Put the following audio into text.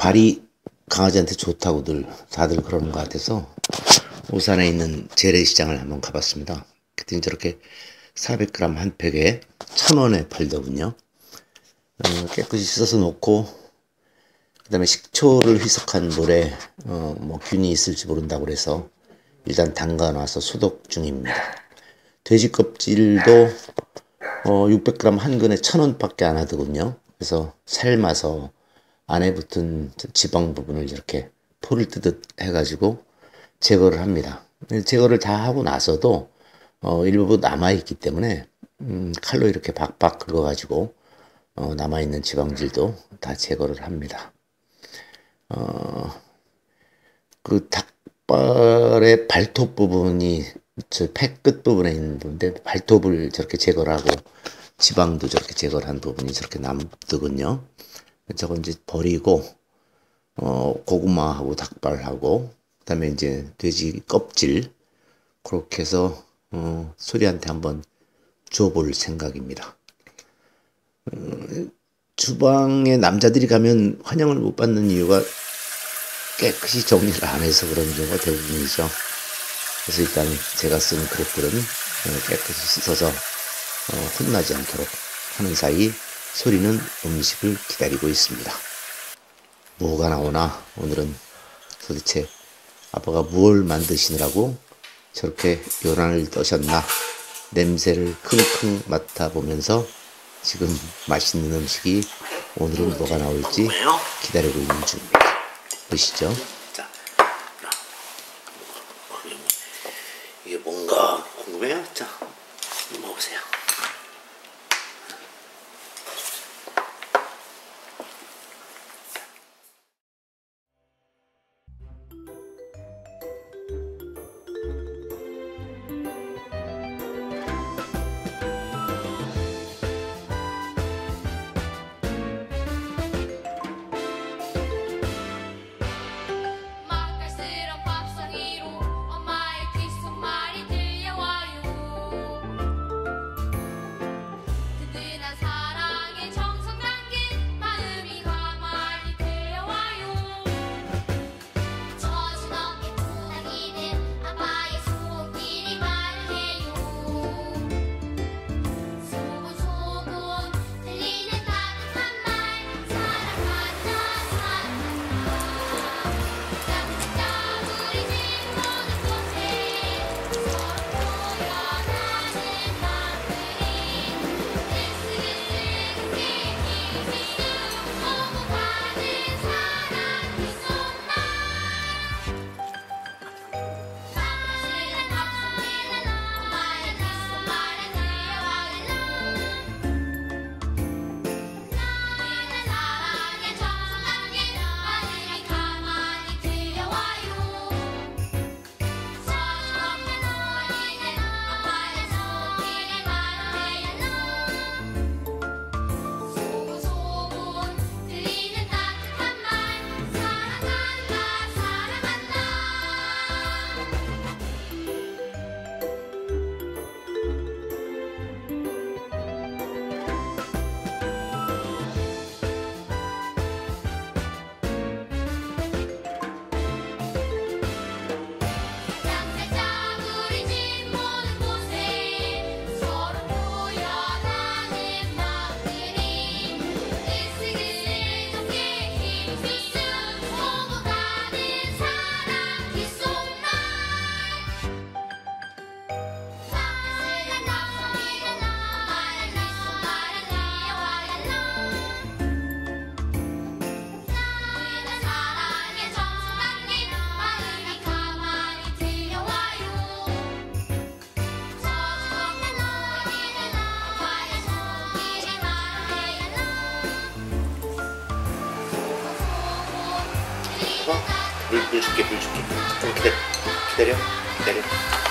발이 강아지한테 좋다고들 다들 그러는 것 같아서 오산에 있는 재래시장을 한번 가봤습니다. 그랬더니 저렇게 400g 한 팩에 1000원에 팔더군요. 어, 깨끗이 씻어서 놓고 그 다음에 식초를 희석한 물에 어, 뭐 균이 있을지 모른다고 그래서 일단 담가 놔서 소독 중입니다. 돼지 껍질도 어, 600g 한 근에 1000원밖에 안 하더군요. 그래서 삶아서 안에 붙은 지방 부분을 이렇게 포를 뜨듯 해가지고 제거를 합니다. 제거를 다 하고 나서도 어, 일부 남아있기 때문에 음, 칼로 이렇게 박박 긁어가지고 어, 남아있는 지방질도 다 제거를 합니다. 어, 그 닭발의 발톱 부분이 저팩끝 부분에 있는 부분인데 발톱을 저렇게 제거를 하고 지방도 저렇게 제거를 한 부분이 저렇게 남더군요. 저건 이제 버리고 어, 고구마하고 닭발하고 그다음에 이제 돼지 껍질 그렇게 해서 어, 소리한테 한번 줘볼 생각입니다. 음, 주방에 남자들이 가면 환영을 못 받는 이유가 깨끗이 정리를 안 해서 그런 경우가 대부분이죠. 그래서 일단 제가 쓴 그릇들은 어, 깨끗이 씻어서 어, 혼나지 않도록 하는 사이 소리는 음식을 기다리고 있습니다. 뭐가 나오나 오늘은 도대체 아빠가 무엇 만드시느라고 저렇게 요란을 떠셨나 냄새를 킁킁 맡아보면서 지금 맛있는 음식이 오늘은 뭐가 나올지 기다리고 있는 중입니다. 보시죠. 자, 이게 뭔가 궁금해요? 자, 먹으세요. 물, 물 줄게, 물 줄게. 좀 기다려. 기다려. 기다려.